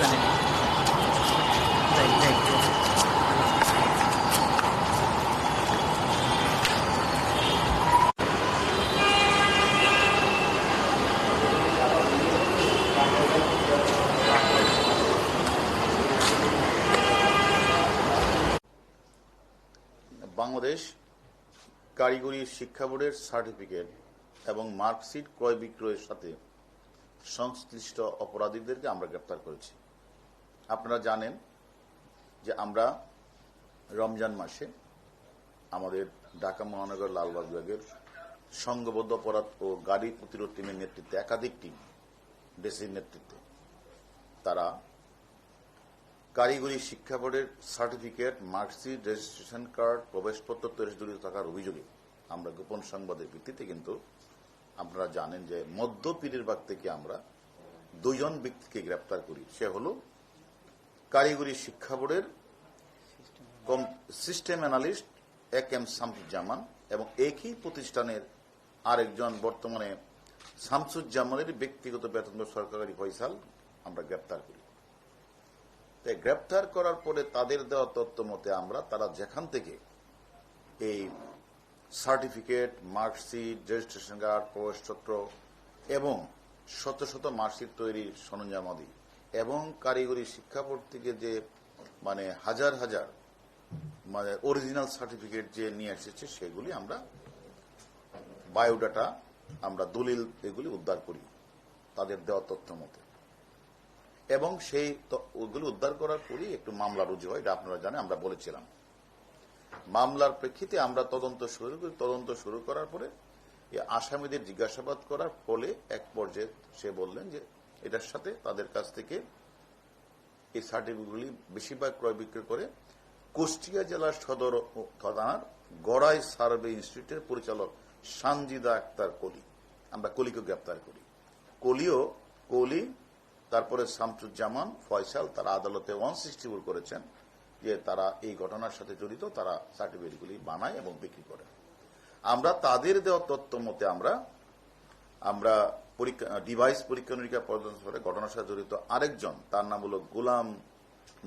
জানি। বাংলাদেশ কারিগরি শিক্ষা বোর্ডের সার্টিফিকেট এবং মার্কশিট ক্রয় বিক্রয়ের সাথে সংশ্লিষ্ট অপরাধীদেরকে আমরা গ্রেপ্তার করেছি। আপনারা জানেন যে আমরা রমজান মাসে আমাদের ঢাকা মহানগর লালবাগ বিভাগের সংঘবদ্ধ অপরাধ ও গাড়ি প্রতিরোধ টিমের নেতৃত্বে, একাধিক টিম, ডিসির নেতৃত্বে, তারা কারিগরি শিক্ষা বোর্ডের সার্টিফিকেট, মার্কশিট, রেজিস্ট্রেশন কার্ড, প্রবেশপত্র তৈরি থাকার অভিযোগে আমরা গোপন সংবাদের ভিত্তিতে কিন্তু আপনারা জানেন যে মধ্য পীরেরবাগ থেকে আমরা দুইজন ব্যক্তিকে গ্রেপ্তার করি। সে হল কারিগরি শিক্ষা বোর্ডের system analyst A K M Shamsuzzaman এবং একই প্রতিষ্ঠানের আরেকজন বর্তমানে শামসুজ্জামানের ব্যক্তিগত বেতন সরকারি ফয়সাল আমরা গ্রেপ্তার করি। তাই গ্রেপ্তার করার পরে তাদের দেওয়া তথ্য মতে আমরা তারা যেখান থেকে এই সার্টিফিকেট, মার্কশিট রেজিস্ট্রেশন কার্ড প্রবেশপত্র এবং শত শত মার্কশিট তৈরির সরঞ্জামাদি এবং কারিগরি শিক্ষা বোর্ড থেকে যে মানে হাজার হাজার মানে অরিজিনাল সার্টিফিকেট যে নিয়ে এসেছে সেগুলি আমরা বায়োডাটা আমরা দলিল এগুলি উদ্ধার করি তাদের দেওয়া তথ্য মতে। এবং সেই ওগুলো উদ্ধার করার পরই একটু মামলা রুজু হয়, এটা আপনারা জানেন, আমরা বলেছিলাম। মামলার প্রেক্ষিতে আমরা তদন্ত শুরু করি। তদন্ত শুরু করার পরে আসামিদের জিজ্ঞাসাবাদ করার ফলে এক পর্যায়ে সে বললেন যে এটার সাথে তাদের কাছ থেকে এই সার্টিফিকেটগুলি বেশিরভাগ ক্রয় বিক্রয় করে কুষ্টিয়া জেলার সদর থানার গড়াই সার্ভে ইনস্টিটিউটের পরিচালক সানজিদা আক্তার কলি। আমরা কলিকে গ্রেপ্তার করি। কলিও কলি, তারপরে শামসুজ্জামান, ফয়সাল তারা আদালতে ওয়ান সিক্সটি করেছেন। যে তারা এই ঘটনার সাথে জড়িত, তারা সার্টিফিকেটগুলি বানায় এবং বিক্রি করে। আমরা তাদের দেওয়া তথ্য মতে আমরা আমরা পরীক্ষা, ডিভাইস পরীক্ষা নিরীক্ষা পর্যন্ত করে ঘটনার সাথে জড়িত আরেকজন, তার নাম হলো গোলাম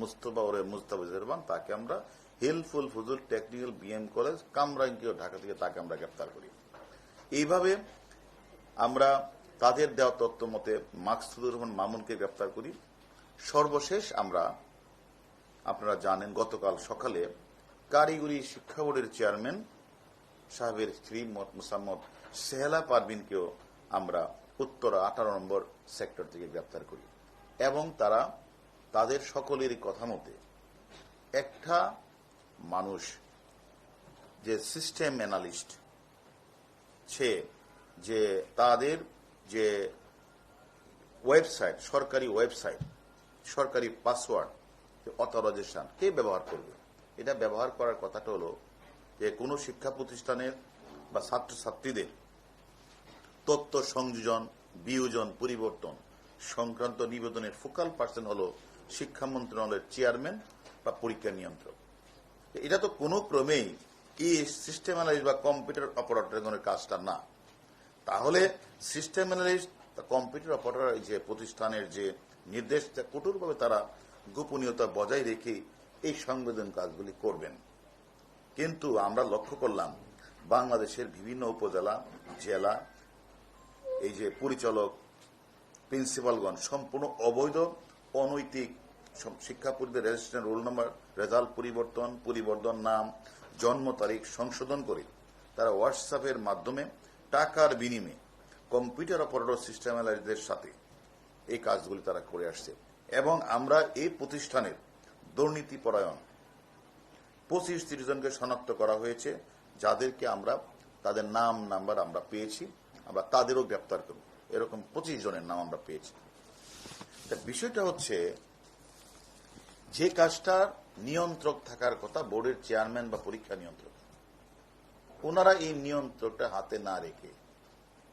মুস্তফা ওরে মুস্তাফিজ রহমান। তাকে আমরা হেলফুল ফজুল টেকনিক্যাল বিএম কলেজ, কামরাঙ্গীয় ঢাকা থেকে তাকে আমরা গ্রেপ্তার করি। এইভাবে আমরা তাদের দেওয়া তথ্য মতে মাকসুদুর রহমান মামুনকে গ্রেপ্তার করি। সর্বশেষ আমরা আপনারা জানেন, গতকাল সকালে কারিগরি শিক্ষা বোর্ডের চেয়ারম্যান সাহেবের স্ত্রী মুসাম্মদ সেহেলা পারভিনকেও আমরা উত্তর আঠারো নম্বর সেক্টর থেকে গ্রেপ্তার করি এবং তারা তাদের সকলেরই কথা মতে একটা মানুষ যে সিস্টেম অ্যানালিস্ট সে যে তাদের যে ওয়েবসাইট সরকারি ওয়েবসাইট সরকারি পাসওয়ার্ড অথরাইজেশন কে ব্যবহার করবে? এটা ব্যবহার করার কথাটা হলো যে কোনো শিক্ষা প্রতিষ্ঠানের বা ছাত্রছাত্রীদের তথ্য সংযোজন, বিয়োজন, পরিবর্তন সংক্রান্ত নিবেদনের ফোকাল পার্সন হল শিক্ষা মন্ত্রণালয়ের চেয়ারম্যান বা পরীক্ষা নিয়ন্ত্রক। এটা তো কোনো ক্রমেই এই সিস্টেম অ্যানালিস্ট বা কম্পিউটার অপারেটরের কাজটা না। তাহলে সিস্টেম অ্যানালিস্ট কম্পিউটার অপারেটর যে প্রতিষ্ঠানের যে নির্দেশ কঠোরভাবে তারা গোপনীয়তা বজায় রেখে এই সংবেদন কাজগুলি করবেন। কিন্তু আমরা লক্ষ্য করলাম, বাংলাদেশের বিভিন্ন উপজেলা, জেলা, এই যে পরিচালক, প্রিন্সিপালগণ সম্পূর্ণ অবৈধ, অনৈতিক শিক্ষা পূর্বে রেজিস্ট্রেশন রোল নম্বর, রেজাল্ট পরিবর্তন পরিবর্তন নাম, জন্ম তারিখ সংশোধন করে তারা হোয়াটসঅ্যাপের মাধ্যমে টাকার বিনিময়ে কম্পিউটার অপারেটর সিস্টেমের সাথে এই কাজগুলি তারা করে আসছে। এবং আমরা এই প্রতিষ্ঠানের দুর্নীতি পরায়ণ পঁচিশ তিরিশ জনকে শনাক্ত করা হয়েছে, যাদেরকে আমরা, তাদের নাম, নাম্বার আমরা পেয়েছি, আমরা তাদেরও গ্রেপ্তার করব। এরকম পঁচিশ জনের নাম আমরা পেয়েছি। বিষয়টা হচ্ছে, যে কাজটা নিয়ন্ত্রক থাকার কথা, বোর্ডের চেয়ারম্যান বা পরীক্ষা নিয়ন্ত্রক, ওনারা এই নিয়ন্ত্রকটা হাতে না রেখে,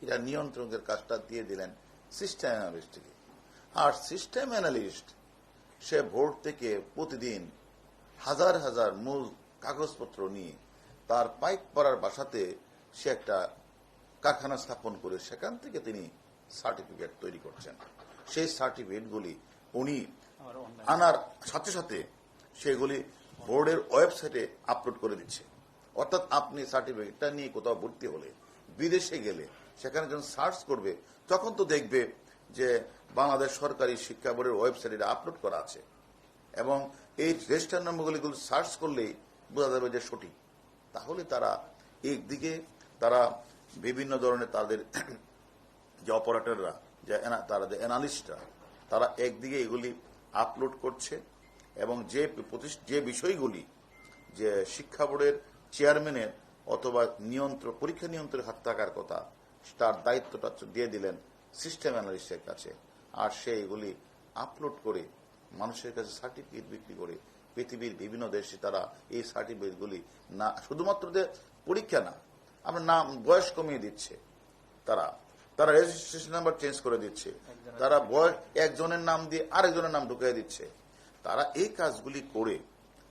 এরা নিয়ন্ত্রকের কাজটা দিয়ে দিলেন সিস্টেম অ্যানালিস্টকে আর সিস্টেম অ্যানালিস্ট সে ভোট থেকে প্রতিদিন হাজার হাজার মূল কাগজপত্র নিয়ে তার পাইক পাড়ার বাসাতে সে একটা কারখানা স্থাপন করে সেখান থেকে তিনি সার্টিফিকেট তৈরি করছেন। সেই সার্টিফিকেটগুলি উনি আনার সাথে সাথে সেগুলি বোর্ডের ওয়েবসাইটে আপলোড করে দিচ্ছে। অর্থাৎ আপনি সার্টিফিকেটটা নিয়ে কোথাও ভর্তি হলে বিদেশে গেলে সেখানে যখন সার্চ করবে তখন তো দেখবে যে বাংলাদেশ সরকারি শিক্ষা বোর্ডের ওয়েবসাইটে আপলোড করা আছে। এবং এই রেজিস্টার নম্বরগুলি সার্চ করলেই বোঝা যাবে যে সঠিক। তাহলে তারা একদিকে তারা বিভিন্ন ধরনের তাদের যে অপারেটররা যে তারা যে অ্যানালিস্টরা তারা একদিকে এগুলি আপলোড করছে এবং যে যে বিষয়গুলি যে শিক্ষা বোর্ডের চেয়ারম্যানের অথবা নিয়ন্ত্রণ পরীক্ষা নিয়ন্ত্রণের হাত থাকার কথা, তার দায়িত্বটা দিয়ে দিলেন সিস্টেম অ্যানালিস্টের কাছে। আর সে এগুলি আপলোড করে মানুষের কাছে সার্টিফিকেট বিক্রি করে। পৃথিবীর বিভিন্ন দেশে তারা এই সার্টিফিকেটগুলি না শুধুমাত্র যে পরীক্ষা না আমরা নাম বয়স কমিয়ে দিচ্ছে। তারা তারা রেজিস্ট্রেশন নাম্বার চেঞ্জ করে দিচ্ছে। তারা বয়স একজনের নাম দিয়ে আরেকজনের নাম ঢুকিয়ে দিচ্ছে। তারা এই কাজগুলি করে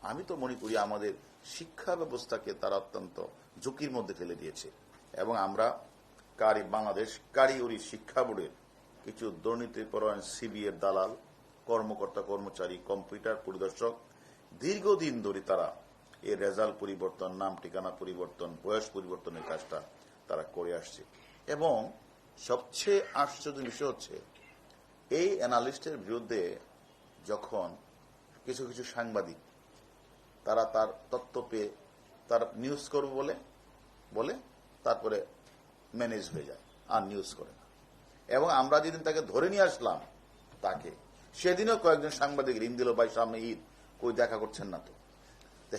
আমি তো মনে করি আমাদের শিক্ষা ব্যবস্থাকে তারা অত্যন্ত ঝুঁকির মধ্যে ফেলে দিয়েছে। এবং আমরা কারি বাংলাদেশ, কারিগরি শিক্ষা বোর্ডের কিছু দুর্নীতিপরায়ণ সিবিএর দালাল, কর্মকর্তা, কর্মচারী, কম্পিউটার পরিদর্শক, দীর্ঘদিন ধরে তারা এই রেজাল্ট পরিবর্তন, নাম ঠিকানা পরিবর্তন, বয়স পরিবর্তনের কাজটা তারা করে আসছে। এবং সবচেয়ে আশ্চর্য বিষয় হচ্ছে, এই অ্যানালিস্টের বিরুদ্ধে যখন কিছু কিছু সাংবাদিক তারা তার তথ্য পেয়ে তার নিউজ করবে বলে বলে তারপরে ম্যানেজ হয়ে যায়, আর নিউজ করে না। এবং আমরা যেদিন তাকে ধরে নিয়ে আসলাম, তাকে, সেদিনও কয়েকজন সাংবাদিক ঋণ দিল, ভাই সামনে ঈদ, কই দেখা করছেন না তো?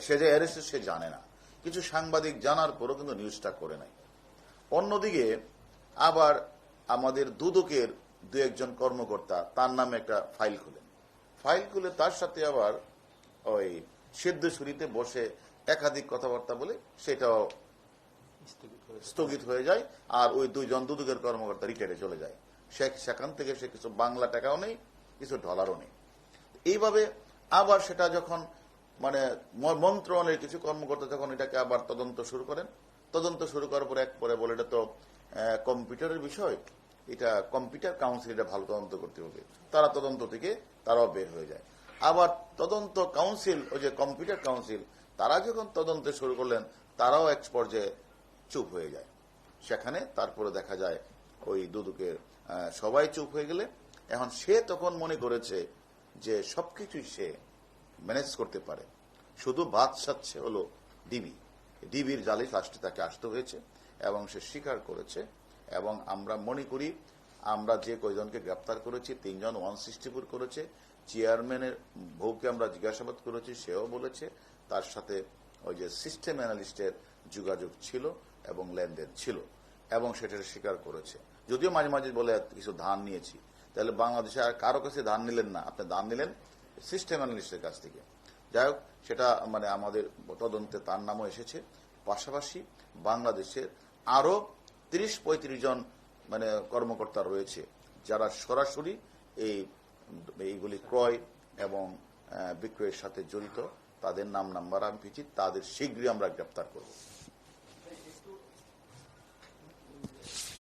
সে যে অ্যারেস্ট সে জানে না। কিছু সাংবাদিক জানার পরও কিন্তু নিউজটা করে নাই। অন্যদিকে, আবার আমাদের দুদকের দু একজন কর্মকর্তা, তার নামে একটা ফাইল খুলেন। ফাইল খুলে তার সাথে আবার ওই সিদ্ধেশ্বরীতে বসে একাধিক কথাবার্তা বলে সেটাও স্থগিত হয়ে যায়। আর ওই দুইজন দুদকের কর্মকর্তা রিটায়ারে চলে যায়। সে সেখান থেকে সে কিছু বাংলা টাকাও নেই, কিছু ডলারও নেই। এইভাবে আবার সেটা যখন মানে মন্ত্রণালয়ের কিছু কর্মকর্তা যখন এটাকে আবার তদন্ত শুরু করেন, তদন্ত শুরু করার পরে এক পরে বলে, এটা তো কম্পিউটারের বিষয়, এটা কম্পিউটার কাউন্সিল, এটা ভালো তদন্ত করতে হবে। তারা তদন্ত থেকে, তারাও বের হয়ে যায়। আবার তদন্ত কাউন্সিল, ওই যে কম্পিউটার কাউন্সিল, তারা যখন তদন্ত শুরু করলেন, তারাও এক পর্যায়ে চুপ হয়ে যায়। সেখানে তারপরে দেখা যায় ওই দুদুকের সবাই চুপ হয়ে গেলে। এখন সে তখন মনে করেছে যে সবকিছুই সে ম্যানেজ করতে পারে। শুধু বাদ সাচ্ছে হলো ডিবি। ডিবির জালে লাস্টে তাকে আসতে হয়েছে এবং সে স্বীকার করেছে। এবং আমরা মনে করি, আমরা যে কয়জনকে গ্রেপ্তার করেছি, তিনজন ওয়ান সিক্সটি ফোর করেছে। চেয়ারম্যানের বউকে আমরা জিজ্ঞাসাবাদ করেছি, সেও বলেছে। তার সাথে ওই যে সিস্টেম অ্যানালিস্টের যোগাযোগ ছিল। এবং লেনদেন ছিল, এবং সেটা স্বীকার করেছে। যদিও মাঝে মাঝে বলে কিছু ধান নিয়েছি, তাহলে বাংলাদেশে আর কারও কাছে ধান নিলেন না। আপনি ধান নিলেন সিস্টেম অ্যানালিস্টের কাছ থেকে। যাই হোক, সেটা মানে আমাদের তদন্তে তার নামও এসেছে। পাশাপাশি বাংলাদেশের আরও তিরিশ পঁয়ত্রিশ জন মানে কর্মকর্তা রয়েছে, যারা সরাসরি এই, এইগুলি ক্রয় এবং বিক্রয়ের সাথে জড়িত। তাদের নাম, নাম্বার আমি পেয়েছি, তাদের শীঘ্রই আমরা গ্রেপ্তার করব।